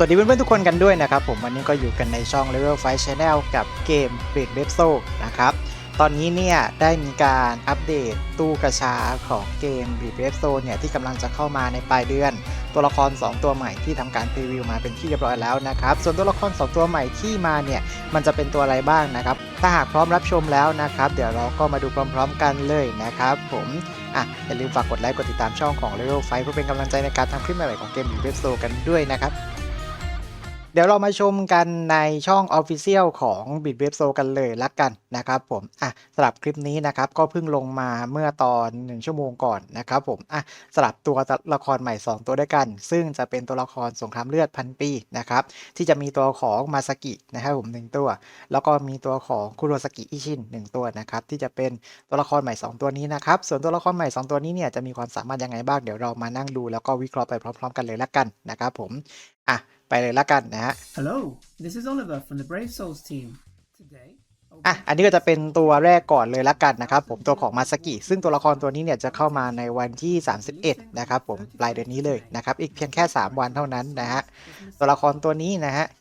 สวัสดีเพื่อนๆทุกคนกันด้วยนะครับผมวันนี้ก็อยู่กันในช่อง Level 5 Channel กับเกม b r e d w e b s o นะครับตอนนี้เนี่ยได้มีการอัปเดตตู้กระชาของเกม b r e d w e b s o เนี่ยที่กำลังจะเข้ามาในปลายเดือน ตัวละคร 2 ตัวใหม่ที่ทำการพรีวิวมาเป็นที่เรียบร้อยแล้วนะครับส่วนตัวละคร 2 ตัวใหม่ที่มาเนี่ยมันจะเป็นตัวอะไรบ้างนะครับถ้าหากพร้อมรับชมแล้วนะครับ เดี๋ยวเราก็มาดูพร้อมๆกันเลยนะครับผมอะอย่าลืมฝากกดไลค์กดติดตามช่องของ Level 5เพื่อเป็นกำลังใจในการทำคลิปใหม่ๆของเกม b r e d w e b s o กันด้วยนะครับ เดี๋ยวเรามาชมกันในช่อง Official ของ b i t w e b s o กันเลยละกันนะครับผมอะสำหรับคลิปนี้นะครับก็เพิ่งลงมาเมื่อตอน 1 ชั่วโมงก่อนนะครับผมอะสำหรับตัวละครใหม่ 2 ตัวด้วยกัน ซึ่งจะเป็นตัวละครสงครามเลือดพันปีนะครับที่จะมีตัวของมาสกินะครับผมหนึ่งตัว แล้วก็มีตัวของคุโรสกิอิชินหนึ่งตัวนะครับที่จะเป็นตัวละครใหม่ 2 ตัวนี้นะครับส่วนตัวละครใหม่ 2 ตัวนี้เนี่ยจะมีความสามารถยังไงบ้างเดี๋ยวเรามานั่งดูแล้วก็วิเคราะห์ไปพร้อม ๆ กันเลยละกันนะครับผมอะ ไปเลยละกันนะฮะ Hello, this is Oliver from the Brave Souls team. Today, I'll อะ be อันนี้ก็จะเป็นตัวแรกก่อนเลยละกันนะครับผมตัวของมาสกิซึ่งตัวละครตัวนี้เนี่ยจะเข้ามาในวันที่ 31 นะครับผมปลายเดือนนี้เลยนะครับ อีกเพียงแค่ 3 วันเท่านั้นนะฮะ ตัวละครตัวนี้นะฮะ Misaki.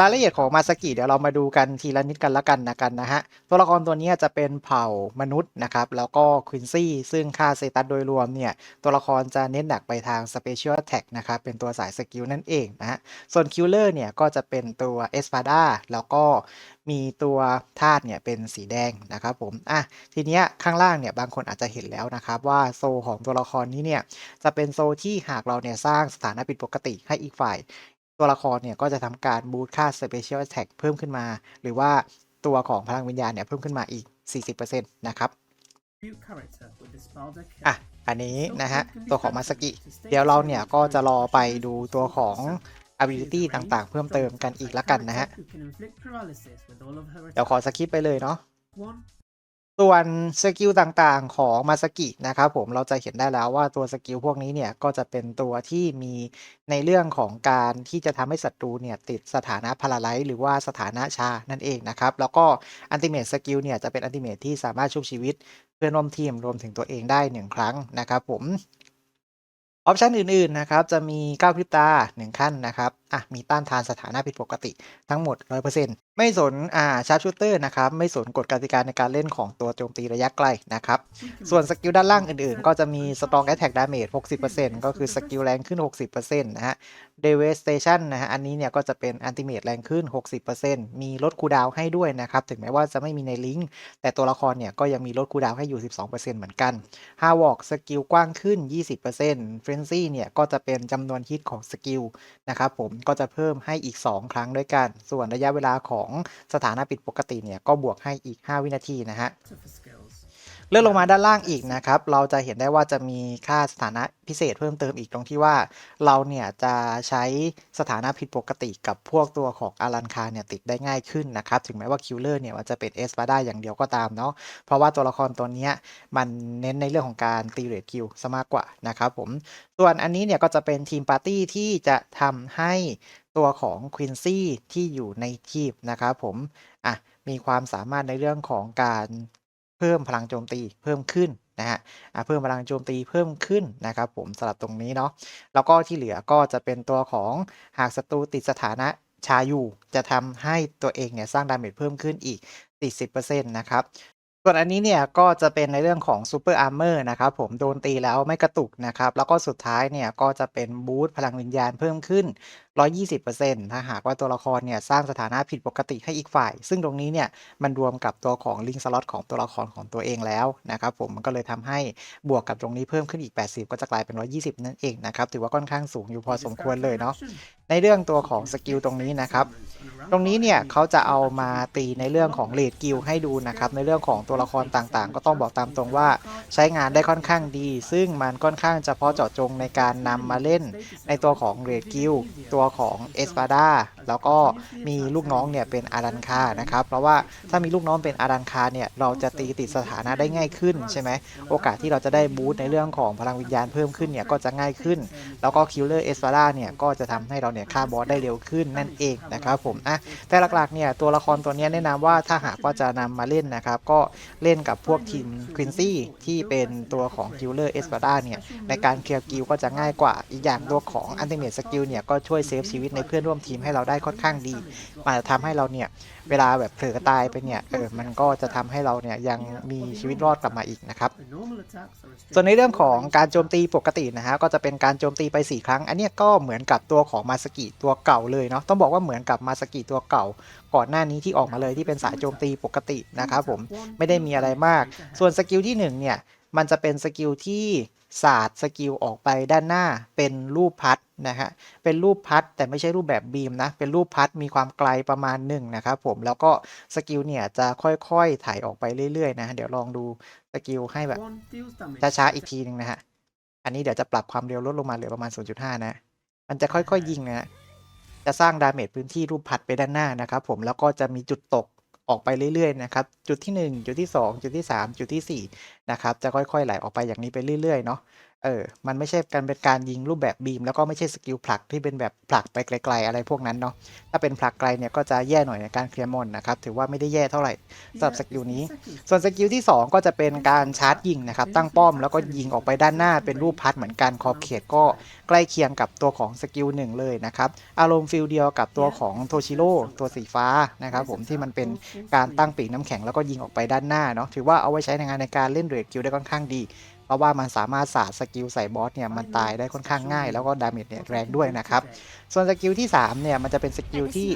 รายละเอียดของมาสกิเดี๋ยวเรามาดูกันทีละนิดกันละกันนะกันนะฮะ ตัวละครตัวนี้จะเป็นเผ่ามนุษย์นะครับ แล้วก็ควินซี่ซึ่งค่าเซตัสโดยรวมเนี่ย ตัวละครจะเน้นหนักไปทาง Special Attack นะครับ เป็นตัวสายสกิลนั่นเองนะฮะ ส่วนคิลเลอร์เนี่ยก็จะเป็นตัวเอสพาดาแล้วก็มีตัวธาตุเนี่ยเป็นสีแดงนะครับผม อะ ทีเนี้ยข้างล่างเนี่ยบางคนอาจจะเห็นแล้วนะครับว่าโซของตัวละครนี้เนี่ยจะเป็นโซที่หากเราเนี่ยสร้างสถานะผิดปกติให้อีกฝ่าย ตัวละครเนี่ยก็จะทำการบูตค่า Special Attack เพิ่มขึ้นมา หรือว่าตัวของพลังวิญญาณเนี่ยเพิ่มขึ้นมาอีก 40%นะครับ Mute character with the spell deck. อะอันนี้นะฮะ ตัวของมาสกิ เดี๋ยวเราเนี่ยก็จะรอไปดูตัวของ ability ต่างๆ เพิ่มเติมกันอีกละกันนะฮะ Who can inflict paralysis with all of her เดี๋ยวขอ attacks. สกิปไปเลยเนาะ One, ส่วนสกิลต่างๆของมาสกินะครับผมเราจะเห็นได้แล้วว่าตัวสกิลพวกนี้เนี่ยก็จะเป็นตัวที่มีในเรื่องของการที่จะทำให้ศัตรูเนี่ยติดสถานะพาราไลซ์หรือว่าสถานะชานั่นเองนะครับแล้วก็อันติเมตสกิลเนี่ยจะเป็นอันติเมตที่สามารถชุบชีวิตเพื่อนร่วมทีมรวมถึงตัวเองได้หนึ่งครั้งนะครับผมออปชันอื่นๆนะครับจะมีก้าพริบตา 1 ขั้นนะครับ อะมีต้านทานสถานะผิดปกติทั้งหมด 100%ไม่สนอ่าชาร์ปชูเตอร์นะครับ ไม่สนกฎกติกาในการเล่นของตัวโจมตีระยะไกลนะครับ we can ส่วนส make กิลด้านล่างอื่นๆ ก็จะมี Strong Attack Damage 60%ก็คือสกิลแรงขึ้น 60%นะฮะ Devastation นะฮะอันนี้เนี่ยก็จะเป็น Ultimate แรงขึ้น 60%มีลดคูลดาวน์ให้ด้วยนะครับ ถึงแม้ว่าจะไม่มีในลิงก์ แต่ตัวละครเนี่ยก็ยังมีลดคูลดาวน์ให้อยู่ 12%เหมือนกัน h a w o k สกิลกว้างขึ้น 20% Frenzy เนี่ยก็จะเป็นจำนวนฮิตของสกิลนะครับผมก็จะเพิ่มให้อีก 2 ครั้งด้วยกัน ส่วนระยะเวลาของสถานะปิดปกติเนี่ยก็บวกให้อีก 5 วินาทีนะฮะ เลื่อนลงมาด้านล่างอีกนะครับ เราจะเห็นได้ว่าจะมีค่าสถานะพิเศษเพิ่มเติมอีกตรงที่ว่า เราเนี่ยจะใช้สถานะผิดปกติกับพวกตัวของอารันคาเนี่ยติดได้ง่ายขึ้นนะครับ ถึงแม้ว่าคิลเลอร์เนี่ยมันจะเป็นเอสปาได้อย่างเดียวก็ตามเนาะ เพราะว่าตัวละครตัวนี้มันเน้นในเรื่องของการตีเรทคิวซะมากกว่านะครับผม ส่วนอันนี้เนี่ยก็จะเป็นทีมปาร์ตี้ที่จะทำให้ตัวของควินซี่ที่อยู่ในทีมนะครับผม อะ มีความสามารถในเรื่องของการ พิ่มพลังโจมตีเพิ่มขึ้นนะฮะอะเพิ่มพลังโจมตีเพิ่มขึ้นนะครับผมสำหรับตรงนี้เนาะแล้วก็ที่เหลือก็จะเป็นตัวของหากศัตรูติดสถานะชาอยู่ จะทำให้ตัวเองเนี่ยสร้างดาเมจเพิ่มขึ้นอีก 40%นะครับ ส่วนอันนี้เนี่ยก็จะเป็นในเรื่องของซูเปอร์อาร์เมอร์นะครับผมโดนตีแล้วไม่กระตุกนะครับ แล้วก็สุดท้ายเนี่ยก็จะเป็นบูสต์พลังวิญญาณเพิ่มขึ้น 120%ถ้าหากว่าตัวละครเนี่ยสร้างสถานะผิดปกติให้อีกฝ่าย ซึ่งตรงนี้เนี่ยมันรวมกับตัวของลิงสล็อตของตัวละครของตัวเองแล้วนะครับผมมันก็เลยทำให้บวกกับตรงนี้เพิ่มขึ้นอีก 80 ก็จะกลายเป็น 120 นั่นเองนะครับถือว่าค่อนข้างสูงอยู่พอสมควรเลยเนาะในเรื่องตัวของสกิลตรงนี้นะครับ ตรงนี้เนี่ยเขาจะเอามาตีในเรื่องของเลดกิลให้ดูนะครับ ในเรื่องของตัวละครต่างๆ ก็ต้องบอกตามตรงว่าใช้งานได้ค่อนข้างดี ซึ่งมันค่อนข้างเฉพาะเจาะจงในการนำมาเล่นในตัวของเรดกิลตัวตัวของเอสปาดาแล้วก็มีลูกน้องเนี่ยเป็นอารันคานะครับ เพราะว่าถ้ามีลูกน้องเป็นอารันคาเนี่ยเราจะตีติดสถานะได้ง่ายขึ้นใช่ไหมโอกาสที่เราจะได้บูสต์ในเรื่องของพลังวิญญาณเพิ่มขึ้นเนี่ยก็จะง่ายขึ้น แล้วก็คิลเลอร์เอสปาดาเนี่ยก็จะทำให้เราเนี่ยฆ่าบอสได้เร็วขึ้นนั่นเองนะครับผมอะแต่หลักๆเนี่ยตัวละครตัวนี้แนะนำว่าถ้าหากว่าจะนำมาเล่นนะครับ ก็เล่นกับพวกทีมควินซี่ที่เป็นตัวของคิลเลอร์เอสปาดาเนี่ยในการเคลียร์กิลก็จะง่ายกว่าอีกอย่างตัวของอันติเมทสกิลเนี่ยก็ช่วยเซฟชีวิตในเพื่อนร่วมทีมให้เราได้ค่อนข้างดีมาจะทำให้เราเนี่ยเวลาแบบเผลอตายไปเนี่ยเออมันก็จะทำให้เราเนี่ยยังมีชีวิตรอดกลับมาอีกนะครับ ส่วนในเรื่องของการโจมตีปกตินะฮะก็จะเป็นการโจมตีไป 4 ครั้ง อันนี้ก็เหมือนกับตัวของมาสกิตัวเก่าเลยเนาะต้องบอกว่าเหมือนกับมาสกิตัวเก่า ก่อนหน้านี้ที่ออกมาเลยที่เป็นสายโจมตีปกตินะครับผมไม่ได้มีอะไรมาก ส่วนสกิลที่1เนี่ยมันจะเป็นสกิลที่ศาสตร์สกิลออกไปด้านหน้าเป็นรูปพัด นะฮะเป็นรูปพัดแต่ไม่ใช่รูปแบบบีมนะ เป็นรูปพัดมีความไกลประมาณหนึ่งนะครับผมแล้วก็สกิลเนี่ยจะค่อยๆถ่ายออกไปเรื่อยๆนะเดี๋ยวลองดูสกิลให้แบบ One deals damage ช้าๆอีกทีหนึ่งนะฮะอันนี้เดี๋ยวจะปรับความเร็วลดลงมาเหลือประมาณ 0.5 นะ มันจะค่อยๆยิงนะฮะจะสร้างดาเมจพื้นที่รูปพัดไปด้านหน้านะครับผมแล้วก็จะมีจุดตกออกไปเรื่อยๆนะครับ จุดที่ 1 จุดที่ 2 จุดที่ 3 จุดทีสี่4นะครับ จะค่อยๆไหลออกไปอย่างนี้ไปเรื่อยๆเนาะ เออ มันไม่ใช่การเป็นการยิงรูปแบบบีม แล้วก็ไม่ใช่สกิลผลักที่เป็นแบบผลักไปไกล ๆ อะไรพวกนั้นเนาะ ถ้าเป็นผลักไกลเนี่ยก็จะแย่หน่อยในการเคลียร์มอนนะครับ ถือว่าไม่ได้แย่เท่าไหร่สำหรับสกิลนี้ ส่วนสกิลที่ 2 ก็จะเป็นการชาร์จยิงนะครับ ตั้งป้อมแล้วก็ยิงออกไปด้านหน้าเป็นรูปพัดเหมือนกันขอบเขตก็ใกล้เคียงกับตัวของสกิลหนึ่งเลยนะครับ อารมณ์ฟิลเดียวกับตัวของโทชิโร่ตัวสีฟ้านะครับผมที่มันเป็นการตั้งปีกน้ำแข็งแล้วก็ยิงออกไปด้านหน้าเนาะ ถือว่าเอาไว้ใช้ในงานในการเล่นเรดกิลได้ค่อนข้างดี ราะว่ามันสามารถสาดสกิลใส่บอสเนี่ยมันตายได้ค่อนข้างง่าย แล้วก็ดาเมจเนี่ยแรงด้วยนะครับ ส่วนสกิลที่3เนี่ยมันจะเป็นสกิลที่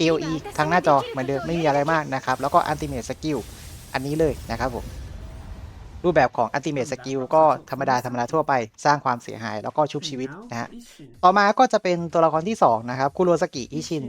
AOE ทางหน้าจอเหมือนเดิมไม่มีอะไรมากนะครับ แล้วก็ Ultimate Skill อันนี้เลยนะครับผม รูปแบบของ Ultimate Skill ก็ธรรมดาธรรมดาทั่วไปสร้างความเสียหาย แล้วก็ชุบชีวิตนะฮะต่อมาก็จะเป็นตัวละครที่ 2 นะครับคุโรสกิอิชิน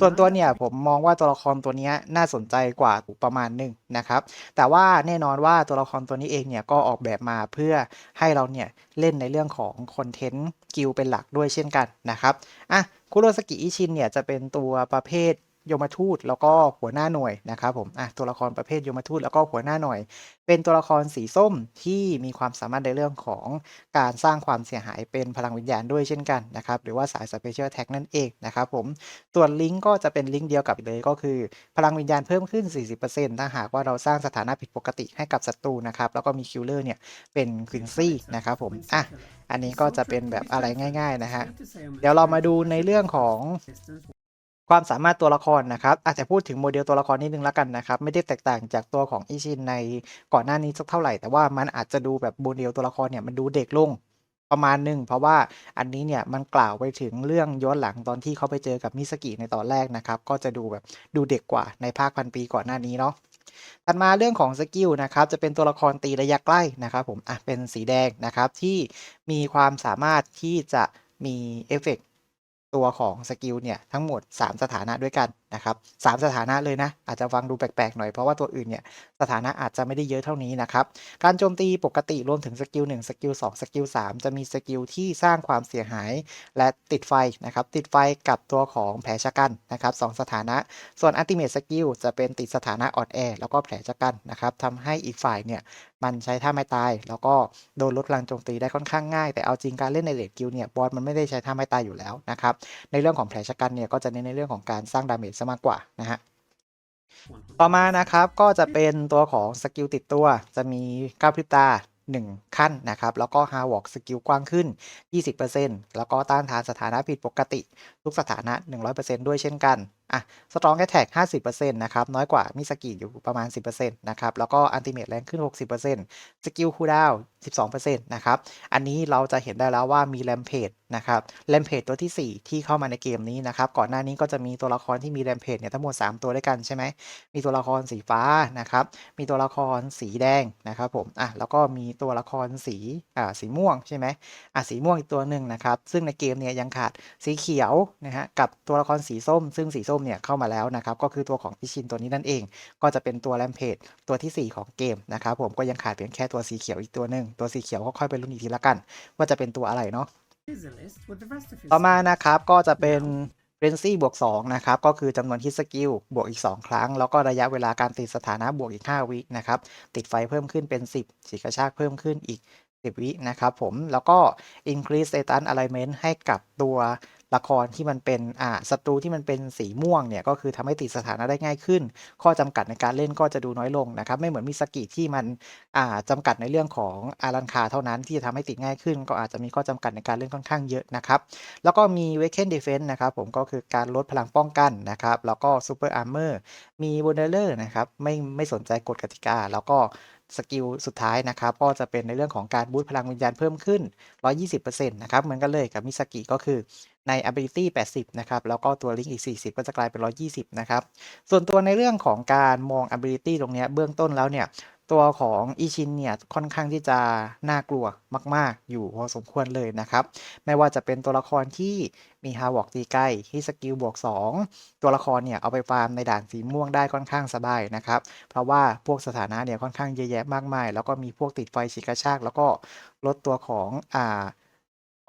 ส่วนตัวเนี่ยผมมองว่าตัวละครตัวเนี้ยน่าสนใจกว่าประมาณหนึ่งนะครับ แต่ว่าแน่นอนว่าตัวละครตัวนี้เองเนี่ยก็ออกแบบมาเพื่อให้เราเนี่ยเล่นในเรื่องของคอนเทนต์กิลเป็นหลักด้วยเช่นกันนะครับอะคุโรสกิอิชินเนี่ยจะเป็นตัวประเภทโยมทูตแล้วก็หัวหน้าหน่วยนะครับผมอะตัวละครประเภทโยมทูตแล้วก็หัวหน้าหน่วย เป็นตัวละครสีส้มที่มีความสามารถในเรื่องของการสร้างความเสียหายเป็นพลังวิญญาณด้วยเช่นกันนะครับหรือว่าสาย Special Attack นั่นเองนะครับผมส่วนลิงก์ก็จะเป็นลิงก์เดียวกับเลยก็คือ พลังวิญญาณเพิ่มขึ้น 40%ถ้าหากว่าเราสร้างสถานะผิดปกติให้กับศัตรูนะครับแล้วก็มีคิลเลอร์เนี่ยเป็นควินซี่นะครับผมอะอันนี้ก็จะเป็นแบบอะไรง่าย ๆ นะฮะเดี๋ยวเรามาดูในเรื่องของ ความสามารถตัวละครนะครับ อาจจะพูดถึงโมเดลตัวละครนิดนึงแล้วกันนะครับ ไม่ได้แตกต่างจากตัวของอิชินในก่อนหน้านี้สักเท่าไหร่ แต่ว่ามันอาจจะดูแบบโมเดลตัวละครเนี่ยมันดูเด็กลงประมาณหนึ่งเพราะว่าอันนี้เนี่ยมันกล่าวไปถึงเรื่องย้อนหลังตอนที่เขาไปเจอกับมิสกิในตอนแรกนะครับ ก็จะดูแบบดูเด็กกว่าในภาคพันปีก่อนหน้านี้เนาะถัดมาเรื่องของสกิลนะครับจะเป็นตัวละครตีระยะใกล้นะครับผมอะเป็นสีแดงนะครับที่มีความสามารถที่จะมีเอฟเฟก ตัวของสกิลเนี่ยทั้งหมด 3 สถานะด้วยกัน นะครับสามสถานะเลยนะ อาจจะฟังดูแปลกๆหน่อยเพราะว่าตัวอื่นเนี่ยสถานะอาจจะไม่ได้เยอะเท่านี้นะครับ การโจมตีปกติรวมถึงสกิล1สกิล2สกิล3จะมีสกิลที่สร้างความเสียหายและติดไฟนะครับ ติดไฟกับตัวของแผลชะกันนะครับสองสถานะ ส่วนอัลติเม e สกิลจะเป็นติดสถานะอ่อนแอแล้วก็แผลชะกันนะครับทำให้อีกฝ่ายเนี่ยมันใช้ท่าไม่ตาย แล้วก็โดนลดพลังโจมตีได้ค่อนข้างง่าย แต่เอาจริงการเล่นในเลดกิลเนี่ยบอสมันไม่ได้ใช้ท่าไม่ตายอยู่แล้วนะครับในเรื่องของแผลชะกันเนี่ยก็จะเน้นในเรื่องของการสร้างดาเมจซะมากกว่านะฮะต่อมานะครับก็จะเป็นตัวของสกิลติดตัวจะมีก้าวพริบตา 1 ขั้นนะครับ แล้วก็ฮาวอกสกิลกว้างขึ้น 20%แล้วก็ต้านทานสถานะผิดปกติ ทุกสถานะ 100%ด้วยเช่นกัน อะสตรองแอ t แทก50%นต์นะครับ น้อยกว่ามิสกิอยู่ประมาณ10%นต์นะครับ แล้วก็อันติเม e แรงขึ้น60%สกิลคูดาวน์12%นต์นะครับ อันนี้เราจะเห็นได้แล้วว่ามีแรมเพจนะครับแรมเพจตัวที่4ที่เข้ามาในเกมนี้นะครับ ก่อนหน้านี้ก็จะมีตัวละครที่มีแรมเพจเนี่ยทั้งหมด3ตัวด้วยกันใช่ไหม มีตัวละครสีฟ้านะครับ มีตัวละครสีแดงนะครับผม อะ แล้วก็มีตัวละครสี อ่า สีม่วงใช่ไหมอะ สีม่วงอีกตัวหนึ่งนะครับ ซึ่งในเกมเนี่ยยังขาดสีเขียวนะฮะ กับตัวละครสีส้ม ซึ่งสีส้มเนี่ยเข้ามาแล้วนะครับก็คือตัวของพิชินตัวนี้นั่นเอง ก็จะเป็นตัวแรมเพจตัวที่ 4 ของเกมนะครับผมก็ยังขาดเพียงแค่ตัวสีเขียวอีกตัวหนึ่งตัวสีเขียวก็ค่อยไปรุ่นอีกทีละกัน ว่าจะเป็นตัวอะไรเนาะต่อมานะครับก็จะเป็นเรนซี่บวก2นะครับ ก็คือจำนวนฮิตสกิลบวกอีก 2 ครั้ง แล้วก็ระยะเวลาการติดสถานะบวกอีก 5 วินะครับ ติดไฟเพิ่มขึ้นเป็น 10ฉีกกระชากเพิ่มขึ้นอีก 10 วินะครับผมแล้วก็ increase status alignment ให้กับตัวละครที่มันเป็นอ่าศัตรูที่มันเป็นสีม่วงเนี่ยก็คือทำให้ติดสถานะได้ง่ายขึ้น ข้อจำกัดในการเล่นก็จะดูน้อยลงนะครับ ไม่เหมือนมิสกิที่มันอ่าจำกัดในเรื่องของอารันคาเท่านั้นที่จะทำให้ติดง่ายขึ้น ก็อาจจะมีข้อจำกัดในการเล่นค่อนข้างเยอะนะครับ แล้วก็มี w a k e n Defense นะครับผมก็คือการลดพลังป้องกันนะครับ แล้วก็ Super Armor มี w o n d e r นะครับไม่ไม่สนใจกฎกติกา แล้วก็ สกิลสุดท้ายนะครับก็จะเป็นในเรื่องของการบูตพลังวิญญาณเพิ่มขึ้น 120%นะครับเหมือนกันเลยกับมิสกิก็คือใน ability 80 นะครับ แล้วก็ตัวลิงก์อีก 40 ก็จะกลายเป็น 120 นะครับ ส่วนตัวในเรื่องของการมอง ability ตรงนี้เบื้องต้นแล้วเนี่ย ตัวของอีชินเนี่ยค่อนข้างที่จะน่ากลัวมาก ๆ อยู่พอสมควรเลยนะครับ ไม่ว่าจะเป็นตัวละครที่มีฮาวอกตีใกล้ที่สกิลบวก 2 ตัวละครเนี่ยเอาไปฟาร์มในด่านสีม่วงได้ค่อนข้างสบายนะครับ เพราะว่าพวกสถานะเนี่ยค่อนข้างเยอะแยะมากมาย แล้วก็มีพวกติดไฟฉีกกระชาก แล้วก็ลดตัวของอ่า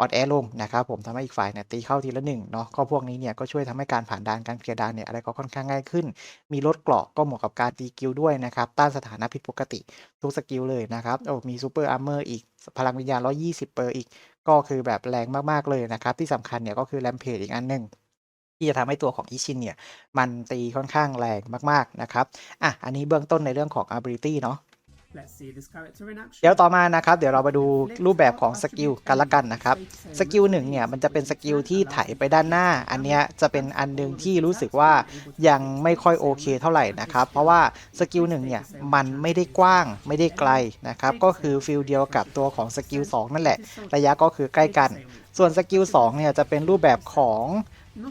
ออดแอลงนะครับผมทำให้อีกฝ่ายเนี่ยตีเข้าทีละหนึ่งเนาะก็พวกนี้เนี่ยก็ช่วยทำให้การผ่านด่านการเคลียร์ด่านเนี่ยอะไรก็ค่อนข้างง่ายขึ้น มีลดเกราะก็เหมาะกับการตีกิลด้วยนะครับต้านสถานะผิดปกติทุกสกิลเลยนะครับโอ้มีซูเปอร์อาร์เมอร์อีกพลังวิญญาณ 120 เปอร์อีก ก็คือแบบแรงมากๆเลยนะครับ ที่สำคัญเนี่ยก็คือแรมเพจอีกอันหนึ่งที่จะทำให้ตัวของอิชินเนี่ย มันตีค่อนข้างแรงมากๆนะครับ อะ อันนี้เบื้องต้นในเรื่องของ ability เนาะ Let's see this character in action. เดี๋ยวต่อมานะครับ เดี๋ยวเรามาดูรูปแบบของสกิลกันละกันนะครับ สกิลหนึ่งเนี่ยมันจะเป็นสกิลที่ไถไปด้านหน้า อันเนี้ยจะเป็นอันหนึงที่รู้สึกว่ายังไม่ค่อยโอเคเท่าไหร่นะครับ เพราะว่าสกิลหนึ่งเนี่ยมันไม่ได้กว้างไม่ได้ไกลนะครับ ก็คือฟิลเดียวกับตัวของสกิล2นั่นแหละ ระยะก็คือใกล้กัน ส่วนสกิล2เนี่ยจะเป็นรูปแบบของ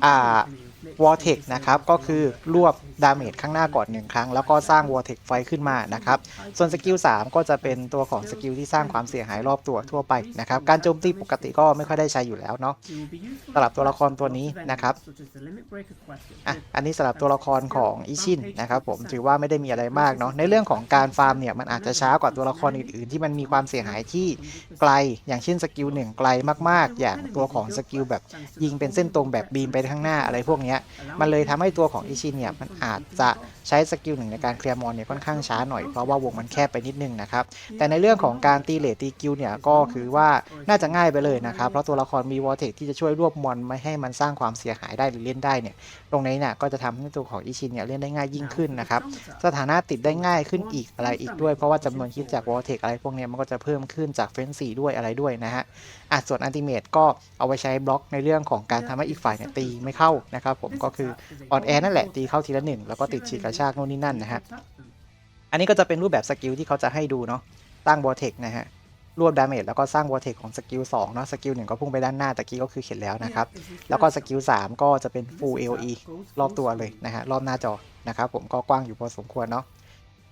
อ่า วอ r เท x นะครับก็คือรวบดาเมจข้างหน้าก่อนหนึ่งครั้ง แล้วก็สร้างวอ r เท x ไฟขึ้นมานะครับ ส่วนสกิล3ก็จะเป็นตัวของสกิลที่สร้างความเสียหายรอบตัวทั่วไปนะครับ การโจมตีปกติก็ไม่ค่อยได้ใช้อยู่แล้วเนาะสำหรับตัวละครตัวนี้นะครับอะอันนี้สำหรับตัวละครของอิชินนะครับผมถือว่าไม่ได้มีอะไรมากเนาะในเรื่องของการฟาร์มเนี่ยมันอาจจะช้ากว่าตัวละครอื่นๆ ที่มันมีความเสียหายที่ไกล อย่างเช่นสกิลหนึ่งไกลมากๆ อย่างตัวของสกิลแบบยิงเป็นเส้นตรงแบบบีมไปข้างหน้าอะไรพวกเนี้ยมันเลยทำให้ตัวของอิชินเนี่ยมันอาจจะใช้สกิลหนึ่งในการเคลียร์มอนเนี่ยค่อนข้างช้าหน่อยเพราะว่าวงมันแคบไปนิดนึงนะครับแต่ในเรื่องของการตีเลทตีกิลเนี่ยก็คือว่าน่าจะง่ายไปเลยนะครับเพราะตัวละครมีวอเทคที่จะช่วยรวบมอนไม่ให้มันสร้างความเสียหายได้หรือเล่นได้เนี่ยตรงนี้เนี่ยก็จะทำให้ตัวของอิชินเนี่ยเล่นได้ง่ายยิ่งขึ้นนะครับสถานะติดได้ง่ายขึ้นอีกอะไรอีกด้วย เพราะว่าจำนวนคิดจากวอเทคอะไรพวกเนี้ยมันก็จะเพิ่มขึ้นจากเฟนซีด้วยอะไรด้วยนะฮะ อะส่วนอันติเมตก็เอาไว้ใช้บล็อกในเรื่องของการทำให้อีกฝ่ายเนี่ยตีไม่เข้านะครับผมก็คือออนแอร์นั่นแหละตีเข้าทีละหนึ่งแล้วก็ติดฉีกกระชากโน่นนี่นั่นนะฮะอันนี้ก็จะเป็นรูปแบบสกิลที่เขาจะให้ดูเนาะตั้งวอเทคนะฮะรวบดาเมจแล้วก็สร้างวอเทคของสกิล2เนาะสกิลหนึ่งก็พุ่งไปด้านหน้าตะกี้ก็คือเขียนแล้วนะครับ แล้วก็สกิล3ก็จะเป็น full AOE รอบตัวเลยนะฮะรอบหน้าจอนะครับผมก็กว้างอยู่พอสมควรเนาะ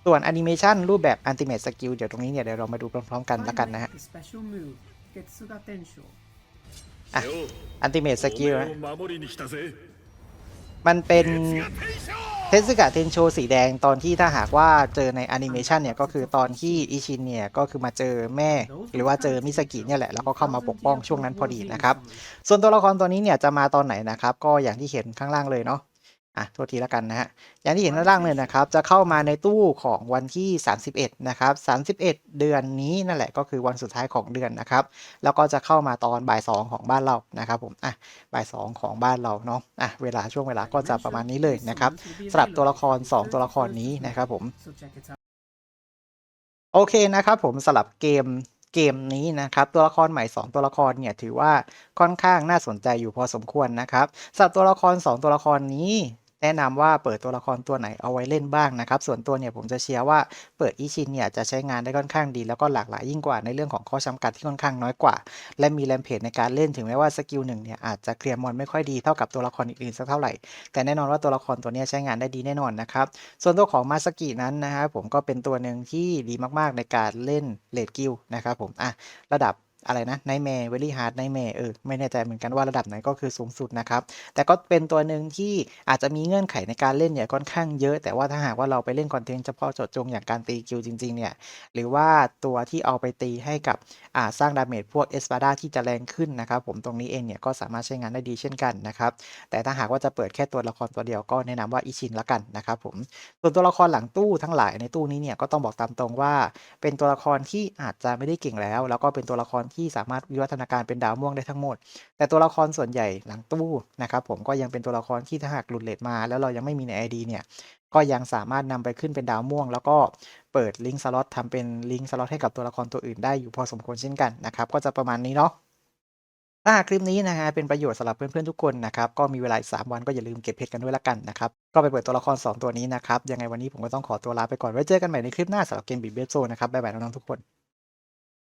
ส่วนแอนิเมชันรูปแบบ Ultimate Skill เดี๋ยวตรงนี้เนี่ยเดี๋ยวเรามาดูพร้อมๆกันละกันนะฮะ Special move, Getsuga Tensho. อ่ะ Ultimate Skill นะ お前を守りに来たぜ มันเป็นเทสกะเทนโชสีแดงตอนที่ถ้าหากว่าเจอในแอนิเมชันเนี่ยก็คือตอนที่อิชินเนี่ยก็คือมาเจอแม่ หรือว่าเจอมิสกิเนี่ยแหละแล้วก็เข้ามาปกป้องช่วงนั้นพอดีนะครับ ส่วนตัวละครตัวนี้เนี่ยจะมาตอนไหนนะครับ ก็อย่างที่เห็นข้างล่างเลยเนาะ อะโทษทีแล้วกันนะฮะอย่างที่เห็นข้างล่างเลยนะครับ จะเข้ามาในตู้ของวันที่ 31 นะครับ 31 เดือนนี้นั่นแหละก็คือวันสุดท้ายของเดือนนะครับ แล้วก็จะเข้ามาตอนบ่ายสองของบ้านเรานะครับผมอะบ่ายสองของบ้านเราเนาะอะเวลาช่วงเวลาก็จะประมาณนี้เลยนะครับสำหรับตัวละคร 2 ตัวละครนี้นะครับผมโอเคนะครับผมสำหรับเกมเกมนี้นะครับตัวละครใหม่ 2 ตัวละครเนี่ยถือว่าค่อนข้างน่าสนใจอยู่พอสมควรนะครับสำหรับตัวละคร 2 ตัวละครนี้ แนะนำว่าเปิดตัวละครตัวไหนเอาไว้เล่นบ้างนะครับ ส่วนตัวเนี่ยผมจะเชียร์ว่าเปิดอิชินเนี่ยจะใช้งานได้ค่อนข้างดี แล้วก็หลากหลายยิ่งกว่าในเรื่องของข้อจำกัดที่ค่อนข้างน้อยกว่า และมีแรมเพจในการเล่นถึงแม้ว่าสกิลหนึ่งเนี่ยอาจจะเคลียร์มอนไม่ค่อยดีเท่ากับตัวละครอื่นๆสักเท่าไหร่ แต่แน่นอนว่าตัวละครตัวนี้ใช้งานได้ดีแน่นอนนะครับ ส่วนตัวของมาสกินั้นนะครับผมก็เป็นตัวหนึ่งที่ดีมากๆในการเล่นเลดกิลนะครับผมอะระดับ อะไรนะ Nightmare Very Hard Nightmare เออไม่แน่ใจเหมือนกันว่าระดับไหนก็คือสูงสุดนะครับ แต่ก็เป็นตัวหนึ่งที่อาจจะมีเงื่อนไขในการเล่นเนี่ยค่อนข้างเยอะ แต่ว่าถ้าหากว่าเราไปเล่นคอนเทนต์เฉพาะเจาะจงอย่างการตีกิลจริงๆเนี่ยหรือว่าตัวที่เอาไปตีให้กับอ่าสร้างดาเมจพวกเอสปาดาที่จะแรงขึ้นนะครับผมตรงนี้เองเนี่ยก็สามารถใช้งานได้ดีเช่นกันนะครับแต่ถ้าหากว่าจะเปิดแค่ตัวละครตัวเดียวก็แนะนำว่าอิชินละกันนะครับผมส่วนตัวละครหลังตู้ทั้งหลายในตู้นี้เนี่ยก็ต้องบอกตามตรงว่า เป็นตัวละครที่อาจจะไม่ได้เก่งแล้ว แล้วก็เป็นตัวละครที่สามารถวิวัฒนาการเป็นดาวม่วงได้ทั้งหมด แต่ตัวละครส่วนใหญ่หลังตู้นะครับผมก็ยังเป็นตัวละครที่ถ้าหากหลุดเลทมา แล้วเรายังไม่มีใน ID เนี่ยก็ยังสามารถนำไปขึ้นเป็นดาวม่วง แล้วก็เปิดลิงก์สล็อตทำเป็นลิงก์สล็อตให้กับตัวละครตัวอื่นได้อยู่พอสมควรเช่นกันนะครับก็จะประมาณนี้เนาะถ้าหากคลิปนี้นะฮะเป็นประโยชน์สำหรับเพื่อนๆทุกคนนะครับก็มีเวลาอีก3วันก็อย่าลืมเก็บเพชรกันด้วยละกันนะครับก็ไปเปิดตัวละคร 2 ตัวนี้นะครับยังไงวันนี้ผมก็ต้องขอตัวลาไปก่อนไว้เจอกันใหม่ในคลิปหน้าสำหรับเกมบีเบสโซนะครับบ๊ายบายน้องๆทุกคน